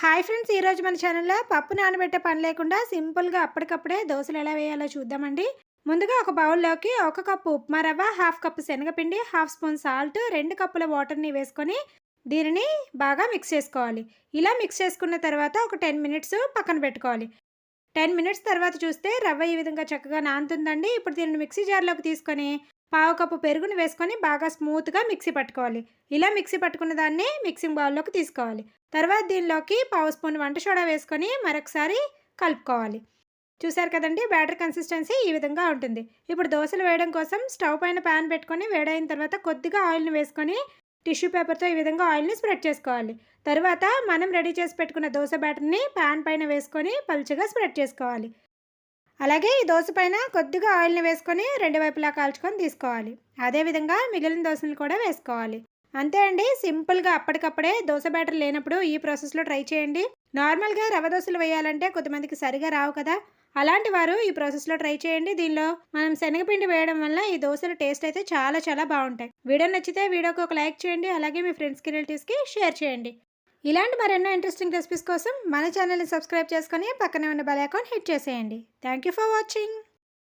Hi friends ఈరోజు మన ఛానల్లో పప్పు నానబెట్టే పని లేకుండా సింపుల్గా అప్పటికప్పుడే దోశలు ఎలా వేయాలో చూద్దామండి. ముందుగా ఒక బౌల్లోకి ఒక cup upma rava half cup శనగపిండి హాఫ్ స్పూన్ సాల్ట్ రెండు కప్పుల వాటర్ని వేసుకొని దీనిని బాగా మిక్స్ చేసుకోవాలి. ఇలా మిక్స్ చేసుకున్న తర్వాత ఒక టెన్ మినిట్స్ పక్కన పెట్టుకోవాలి. టెన్ మినిట్స్ తర్వాత చూస్తే రవ్వ ఈ విధంగా చక్కగా నానుతుందండి. ఇప్పుడు దీనిని మిక్సీ జార్లోకి తీసుకొని పావు కప్పు పెరుగుని వేసుకొని బాగా స్మూత్గా మిక్సీ పట్టుకోవాలి. ఇలా మిక్సీ పట్టుకున్న దాన్ని మిక్సింగ్ బౌల్లోకి తీసుకోవాలి. తర్వాత దీనిలోకి పావు స్పూన్ వంట సోడా వేసుకొని మరొకసారి కలుపుకోవాలి. చూసారు కదండి బ్యాటర్ కన్సిస్టెన్సీ ఈ విధంగా ఉంటుంది. ఇప్పుడు దోశలు వేయడం కోసం స్టవ్ పైన ప్యాన్ పెట్టుకొని వేడైన తర్వాత కొద్దిగా ఆయిల్ని వేసుకొని టిష్యూ పేపర్తో ఈ విధంగా ఆయిల్ని స్ప్రెడ్ చేసుకోవాలి. తర్వాత మనం రెడీ చేసి పెట్టుకున్న దోశ బ్యాటర్ని ప్యాన్ పైన వేసుకొని పలుచగా స్ప్రెడ్ చేసుకోవాలి. అలాగే ఈ దోశ పైన కొద్దిగా ఆయిల్ని వేసుకొని రెండు వైపులా కాల్చుకొని తీసుకోవాలి. అదేవిధంగా మిగిలిన దోశలు కూడా వేసుకోవాలి. అంతే అండి. సింపుల్గా అప్పటికప్పుడే దోశ బ్యాటర్ లేనప్పుడు ఈ ప్రాసెస్లో ట్రై చేయండి. నార్మల్గా రవ దోశలు వేయాలంటే కొంతమందికి సరిగా రావు కదా. అలాంటి వారు ఈ ప్రాసెస్లో ట్రై చేయండి. దీనిలో మనం శనగపిండి వేయడం వల్ల ఈ దోశల టేస్ట్ అయితే చాలా చాలా బాగుంటాయి. వీడియో నచ్చితే వీడియోకి ఒక లైక్ చేయండి. అలాగే మీ ఫ్రెండ్స్కి రిలేటివ్స్కి షేర్ చేయండి. ఇలాంటి మరెన్నో ఇంట్రెస్టింగ్ రెసిపీస్ కోసం మన ఛానల్ని సబ్స్క్రైబ్ చేసుకొని పక్కనే ఉన్న బెల్ అకౌంట్ హిట్ చేసేయండి. Thank you for watching